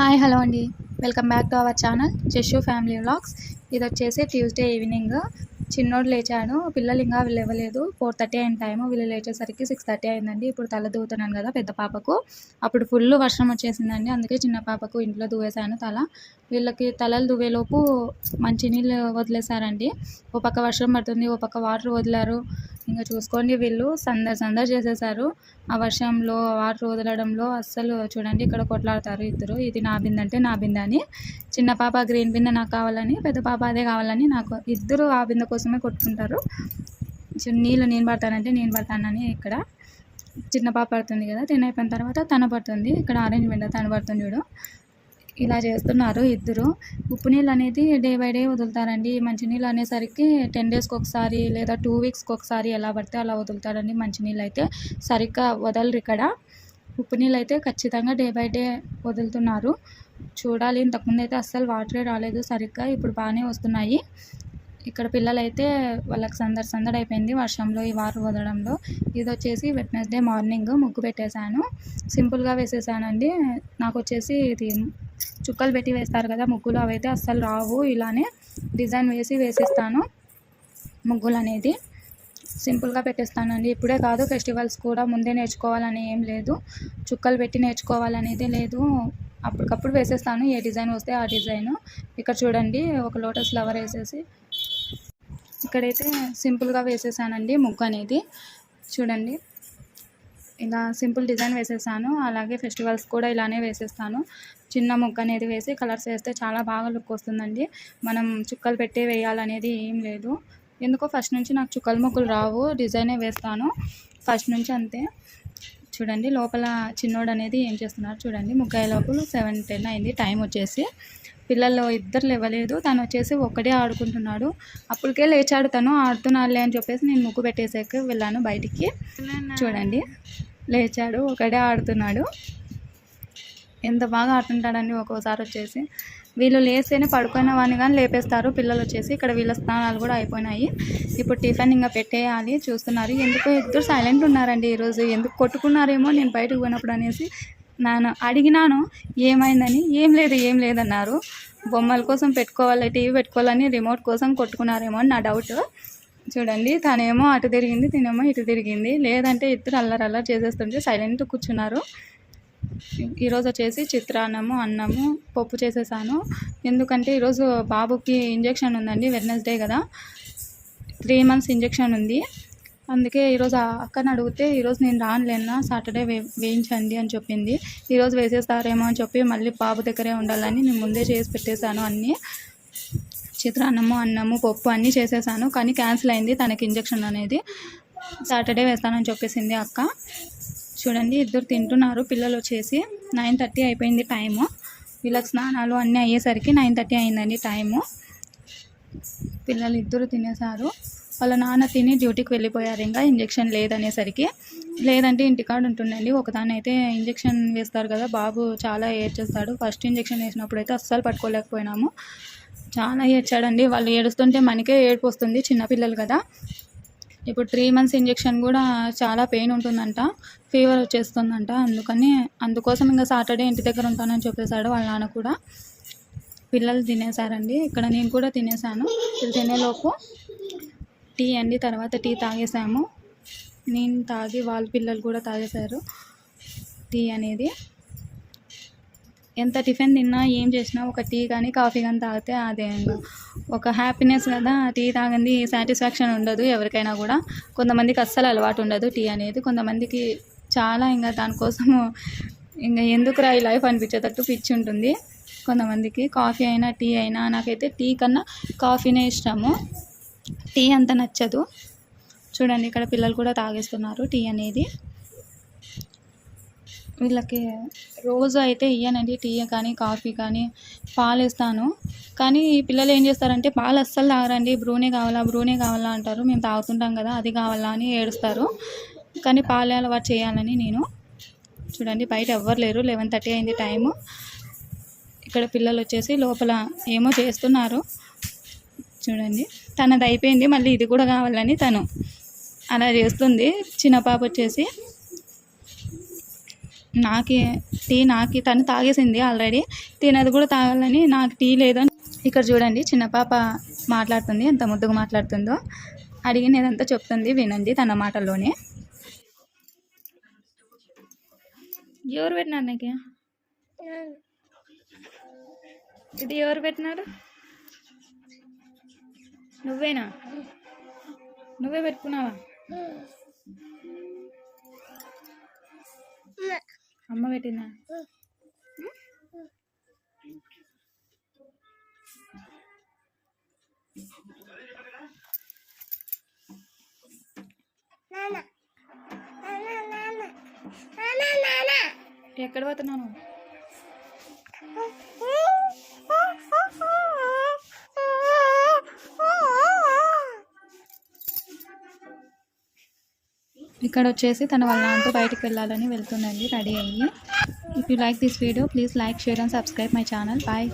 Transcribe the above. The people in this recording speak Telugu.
హాయ్ హలో అండి. Welcome back to our channel Jashu family vlogs. ఇది వచ్చేసి ట్యూస్డే ఈవినింగ్. చిన్నోడు లేచాడు. పిల్లలు ఇంకా వీళ్ళు ఇవ్వలేదు ఫోర్ థర్టీ అయిన టైము. వీళ్ళు లేచేసరికి సిక్స్ థర్టీ అయిందండి. ఇప్పుడు తల దూవుతున్నాను కదా పెద్ద పాపకు. అప్పుడు ఫుల్ వర్షం వచ్చేసిందండి. అందుకే చిన్న పాపకు ఇంట్లో దూవేశాను తల. వీళ్ళకి తలలు దువ్వేలోపు మంచినీళ్ళు వదిలేశారండి. ఓ పక్క వర్షం పడుతుంది. ఓ పక్క వాటర్ వదిలారు. ఇంకా చూసుకోండి వీళ్ళు. సందర్ సందర్ చేసేసారు. ఆ వర్షంలో వాటర్ వదలడంలో అస్సలు చూడండి ఇక్కడ కొట్లాడతారు ఇద్దరు. ఇది నా బిందె అంటే నా బిందె అని. చిన్న పాప గ్రీన్ బిందె నాకు కావాలని పెద్ద పాప అదే కావాలని నాకు ఇద్దరు ఆ బిందె కోసమే కొట్టుకుంటారు. నీళ్ళు నేను పడతానంటే నేను పడతానని ఇక్కడ చిన్న పాప పడుతుంది కదా తిన అయిపోయిన తర్వాత తన పడుతుంది. ఇక్కడ ఆరెంజ్ బిందె తన పడుతుంది చూడు. ఇలా చేస్తున్నారు ఇద్దరు. ఉప్పు నీళ్ళు అనేది డే బై డే వదులుతారండి. మంచినీళ్ళు అనేసరికి టెన్ డేస్కి ఒకసారి లేదా టూ వీక్స్కి ఒకసారి ఎలా పడితే అలా వదులుతారండి మంచినీళ్ళు అయితే. సరిగ్గా వదలరు ఇక్కడ. ఉప్పు నీళ్ళు అయితే ఖచ్చితంగా డే బై డే వదులుతున్నారు. చూడాలి. ఇంతకుముందు అయితే అస్సలు వాటరే రాలేదు. సరిగ్గా ఇప్పుడు బాగానే వస్తున్నాయి. ఇక్కడ పిల్లలైతే వాళ్ళకి సందడి సందడి అయిపోయింది వర్షంలో ఈ వారు వదలడంలో. ఇది వచ్చేసి వెట్నెస్డే మార్నింగ్ ముగ్గు పెట్టేశాను. సింపుల్గా వేసేసానండి. నాకు వచ్చేసి ఇది చుక్కలు పెట్టి వేస్తారు కదా ముగ్గులు అవైతే అస్సలు రావు. ఇలానే డిజైన్ వేసి వేసిస్తాను ముగ్గులు అనేది. సింపుల్గా పెట్టేస్తానండి. ఇప్పుడే కాదు ఫెస్టివల్స్ కూడా ముందే నేర్చుకోవాలని ఏం లేదు. చుక్కలు పెట్టి నేర్చుకోవాలనేది లేదు. అప్పటికప్పుడు వేసేస్తాను. ఏ డిజైన్ వస్తే ఆ డిజైన్. ఇక్కడ చూడండి ఒక లోటస్ ఫ్లవర్ వేసేసి. ఇక్కడైతే సింపుల్గా వేసేసానండి ముగ్గు అనేది. చూడండి ఇలా సింపుల్ డిజైన్ వేసేసాను. అలాగే ఫెస్టివల్స్ కూడా ఇలానే వేసేస్తాను. చిన్న ముగ్గు అనేది వేసి కలర్స్ వేస్తే చాలా బాగా లుక్ వస్తుందండి. మనం చుక్కలు పెట్టే వేయాలనేది ఏం లేదు. ఎందుకో ఫస్ట్ నుంచి నాకు చుక్కల ముగ్గులు రావు డిజైనే వేస్తాను. ఫస్ట్ నుంచి అంతే. చూడండి లోపల చిన్నోడు అనేది ఏం చేస్తున్నారు చూడండి. ముగ్గాయి లోపల సెవెన్ టెన్ అయింది. టైం వచ్చేసి పిల్లలు ఇద్దరు లేవలేదు. తను వచ్చేసి ఒక్కడే ఆడుకుంటున్నాడు. అప్పటికే లేచాడు తను. ఆడుతున్నాడులే అని చెప్పేసి నేను ముగ్గు పెట్టేసాక వెళ్ళాను బయటికి. చూడండి. లేచాడు ఒకడే ఆడుతున్నాడు. ఎంత బాగా ఆడుతుంటాడని ఒక్కోసారి వచ్చేసి. వీళ్ళు లేస్తేనే పడుకున్న వాడిని కానీ లేపేస్తారు. పిల్లలు వచ్చేసి ఇక్కడ వీళ్ళ స్నానాలు కూడా అయిపోయినాయి. ఇప్పుడు టిఫిన్ ఇంకా పెట్టేయాలి చూస్తున్నారు. ఎందుకో ఇద్దరు సైలెంట్ ఉన్నారండి ఈరోజు. ఎందుకు కొట్టుకున్నారేమో నేను బయటకు పోయినప్పుడు అనేసి నేను అడిగినాను ఏమైందని? ఏం లేదు ఏం లేదన్నారు. బొమ్మల కోసం పెట్టుకోవాలి టీవీ పెట్టుకోవాలని రిమోట్ కోసం కొట్టుకున్నారేమో అని నా డౌట్. చూడండి తనేమో అటు తిరిగింది తినేమో ఇటు తిరిగింది. లేదంటే ఇద్దరు అల్లరి అల్లరి చేసేస్తుంటే సైలెంట్ కూర్చున్నారు. ఈరోజు వచ్చేసి చిత్రాన్నము అన్నము పప్పు చేసేసాను. ఎందుకంటే ఈరోజు బాబుకి ఇంజెక్షన్ ఉందండి వెడ్నెస్డే కదా. త్రీ మంత్స్ ఇంజెక్షన్ ఉంది. అందుకే ఈరోజు ఆ అక్కని అడిగితే ఈరోజు నేను రానులేనా? సాటర్డే వే వేయించండి అని చెప్పింది. ఈరోజు వేసేస్తారేమో అని చెప్పి మళ్ళీ బాబు దగ్గరే ఉండాలని నేను ముందే చేసి పెట్టేశాను అన్నీ. చిత్రాన్నము అన్నము పప్పు అన్నీ చేసేసాను. కానీ క్యాన్సిల్ అయింది తనకి ఇంజెక్షన్ అనేది. సాటర్డే వేస్తానని చెప్పేసింది అక్క. చూడండి ఇద్దరు తింటున్నారు. పిల్లలు వచ్చేసి నైన్ థర్టీ అయిపోయింది టైము వీళ్ళకి స్నానాలు అన్నీ అయ్యేసరికి నైన్ థర్టీ అయిందండి టైము పిల్లలు ఇద్దరు తినేసారు వాళ్ళ నాన్న తిని డ్యూటీకి వెళ్ళిపోయారు. ఇంకా ఇంజెక్షన్ లేదనేసరికి లేదంటే ఇంటికాడ ఉంటుండండి. ఒకదాని అయితే ఇంజెక్షన్ వేస్తారు కదా బాబు చాలా ఏడ్చేస్తాడు. ఫస్ట్ ఇంజెక్షన్ వేసినప్పుడు అయితే అస్సలు పట్టుకోలేకపోయినాము. చాలా ఏడ్చాడండి. వాళ్ళు ఏడుస్తుంటే మనకే ఏడుపు వస్తుంది చిన్నపిల్లలు కదా. ఇప్పుడు త్రీ మంత్స్ ఇంజెక్షన్ కూడా చాలా పెయిన్ ఉంటుందంట ఫీవర్ వచ్చేస్తుందంట. అందుకని అందుకోసం ఇంకా సాటర్డే ఇంటి దగ్గర ఉంటానని చెప్పేశాడు వాళ్ళ నాన్న కూడా. పిల్లలు తినేసారండి ఇక్కడ నేను కూడా తినేసాను వీళ్ళు తినేలోపు టీ అండి తర్వాత టీ తాగేసాము నేను తాగి వాళ్ళ పిల్లలు కూడా తాగేశారు టీ అనేది. ఎంత టిఫిన్ తిన్నా ఏం చేసినా ఒక టీ కానీ కాఫీ కానీ తాగితే అదే ఒక హ్యాపీనెస్ కదా టీ తాగింది సాటిస్ఫాక్షన్ ఉండదు ఎవరికైనా కూడా. కొంతమందికి అస్సలు అలవాటు ఉండదు టీ అనేది. కొంతమందికి చాలా ఇంకా దానికోసము ఇంకా ఎందుకురా ఈ లైఫ్ అనిపించేటట్టు పిచ్చి ఉంటుంది. కొంతమందికి కాఫీ అయినా టీ అయినా నాకైతే టీ కన్నా కాఫీనే ఇష్టము. టీ అంత నచ్చదు. చూడండి ఇక్కడ పిల్లలు కూడా తాగేస్తున్నారు టీ అనేది. వీళ్ళకి రోజు అయితే ఇయ్యనండి టీ కానీ కాఫీ కానీ పాలు ఇస్తాను. కానీ ఈ పిల్లలు ఏం చేస్తారంటే పాలు అస్సలు తాగరండి. బ్రూనే కావాలా బ్రూనే కావాలా అంటారు. మేము తాగుతుంటాం కదా అది కావాలా అని ఏడుస్తారు. కానీ పాలే అలవాటు చేయాలని నేను. చూడండి బయట ఎవ్వరు లేరు. లెవెన్ థర్టీ అయింది టైము. ఇక్కడ పిల్లలు వచ్చేసి లోపల ఏమో చేస్తున్నారు. చూడండి తనది అయిపోయింది. మళ్ళీ ఇది కూడా కావాలని తను. అలా చేస్తుంది. చిన్న పాప వచ్చేసి నాకి టీ నాకి తను తాగేసింది ఆల్రెడీ తినది కూడా తాగాలని నాకు టీ లేదని ఇక్కడ చూడండి చిన్న పాప మాట్లాడుతుంది ఎంత ముద్దుగా మాట్లాడుతుందో. అడిగినదంతా చెప్తుంది వినండి తన మాటల్లోనే. ఎవరు పెట్టినారు నీకు? ఇది ఎవరు పెట్టినారు? నువ్వేనా? నువ్వే పెట్టుకున్నావా? అమ్మ పెట్టిందా? ఎక్కడ పోతున్నాను ఇక్కడ వచ్చేసి తన వాళ్ళ నాన్నతో బయటకు వెళ్ళాలని వెళ్తుందండి రెడీ అయ్యి. If you like this video please like share and subscribe my channel bye